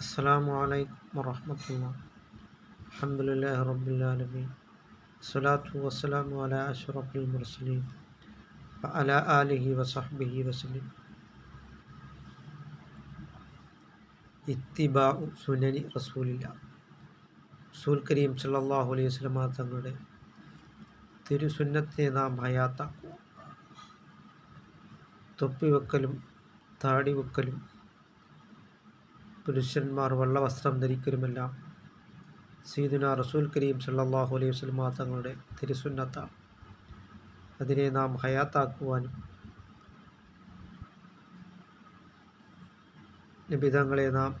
السلام عليكم ورحمة الله الحمد لله رب العالمين الصلاة والسلام على أشرف المرسلين وعلى آله وصحبه وسلم ഇത്തിബാഉ സുനനി റസൂലില്ല റസൂൽ കരീം സല്ലല്ലാഹു അലൈഹി വസല്ലമ തങ്ങളുടെ തിരുസുന്നത്തെ നാം ഹയാത്താക്കുക തൊപ്പി വെക്കലും താടി വെള്ള വസ്ത്രം ധരിക്കലുമല്ല സീദുന റസൂൽ കരീം സല്ലാഹു അലൈഹി വസ്ലമ തങ്ങളുടെ തിരുസുന്നത്ത അതിനെ നാം ഹയാത്താക്കുവാനും നിബിധങ്ങളെ നാം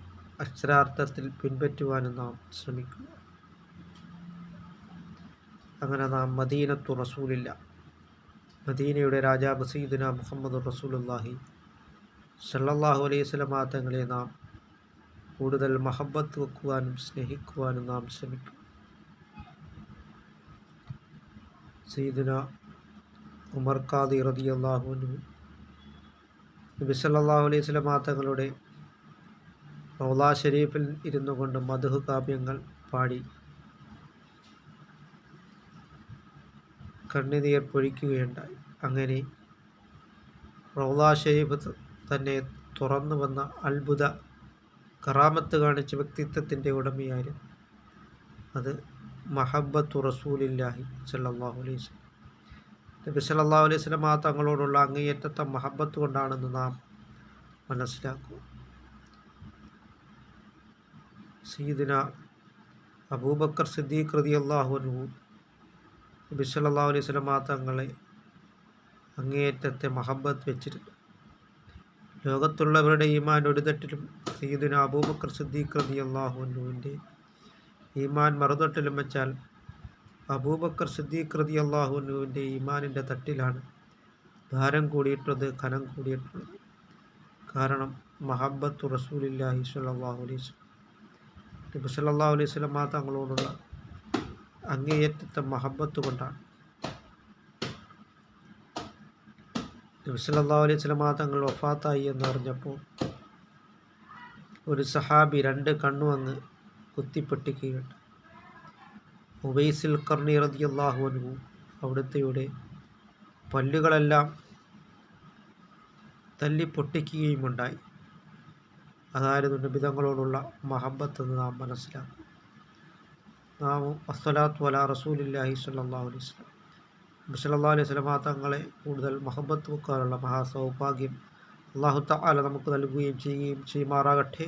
അക്ഷരാർത്ഥത്തിൽ പിൻപറ്റുവാനും നാം ശ്രമിക്കുക. അങ്ങനെ നാം മദീനത്തു റസൂലില്ല. മദീനയുടെ രാജാവ് സീദുന മുഹമ്മദ് റസൂലുല്ലാഹി സല്ലാഹു അലൈഹി വസല്ലമ തങ്ങളെ നാം കൂടുതൽ മഹബത്ത് വെക്കുവാനും സ്നേഹിക്കുവാനും നാം ശ്രമിക്കും. സീദിന ഉമർ ഖാദി റതി അൻഹു നബി അലൈഹി വസല്ലമ തങ്ങളുടെ മൗലാ ഷരീഫിൽ ഇരുന്നു കൊണ്ട് മധു കാവ്യങ്ങൾ പാടി കണ്ണുനീർ പൊഴിക്കുകയുണ്ടായി. അങ്ങനെ റൗലാ ഷരീഫ് തന്നെ തുറന്നു വന്ന അത്ഭുത കറാമത്ത് കാണിച്ച വ്യക്തിത്വത്തിന്റെ ഉടമയായിരുന്നു അത് മഹബത്തു റസൂലില്ലാഹി സല്ലാഹു അലൈഹി വസല്ലം. നബി സല്ലല്ലാഹു അലൈഹി ആ തങ്ങളോടുള്ള അങ്ങേയറ്റത്തെ മഹബത്ത് കൊണ്ടാണെന്ന് നാം മനസ്സിലാക്കുക സീദിന അബൂബക്കർ സിദ്ദീഖ് റതി അള്ളാഹു അൻഹു നബി സല്ലാ അലൈഹി ആ തങ്ങളെ അങ്ങേയറ്റത്തെ മഹബത്ത് വെച്ചിരുന്നു. ലോകത്തുള്ളവരുടെ ഈമാൻ ഒരു തട്ടിലും സീദിന അബൂബക്കർ സിദ്ദീഖ് റതി അള്ളാഹു അൻഹുവിന്റെ ഈമാൻ മറുതൊട്ടിലും വെച്ചാൽ അബൂബക്കർ സിദ്ദീഖ് റതി അള്ളാഹു അൻഹുവിന്റെ ഈമാനിന്റെ തട്ടിലാണ് ഭാരം കൂടിയിട്ടുള്ളത് കനം കൂടിയിട്ടുള്ളത്. കാരണം മഹബത്തു റസൂലില്ലാഹി സ്വല്ലല്ലാഹു അലൈഹി വസല്ലം. നബി സല്ലാഹു അലൈഹി ആ തങ്ങളോടുള്ള അങ്ങേയറ്റത്തെ മഹബത്ത് കൊണ്ടാണ്. നബി സല്ലാഹു അലൈഹി വസല്ലം തങ്ങൾ വഫാത്തായി എന്ന് അറിഞ്ഞപ്പോൾ ഒരു സഹാബി രണ്ട് കണ്ണു അങ്ങ് കുത്തിപ്പൊട്ടിക്കുകയുണ്ട് ഉബൈസിൽ കർണി റളിയല്ലാഹു അൻഹു അവിടുത്തെയുടെ പല്ലുകളെല്ലാം തല്ലി പൊട്ടിക്കുകയുമുണ്ടായി അതായിരുന്നു നിബിതങ്ങളോടുള്ള മഹബത്ത് എന്ന് നാം മനസ്സിലാക്കും നാം അസ്വലാത്ത് അല റസൂലില്ലാഹി സല്ലല്ലാഹു അലൈഹി വസല്ലം. നബി സല്ലല്ലാഹു അലൈഹി സ്വലമാ തങ്ങളെ കൂടുതൽ മഹബത്ത് വെക്കാനുള്ള മഹാസൗഭാഗ്യം അള്ളാഹു തആല നമുക്ക് നൽകുകയും ചെയ്യുകയും ചെയ്യുമാറാകട്ടെ.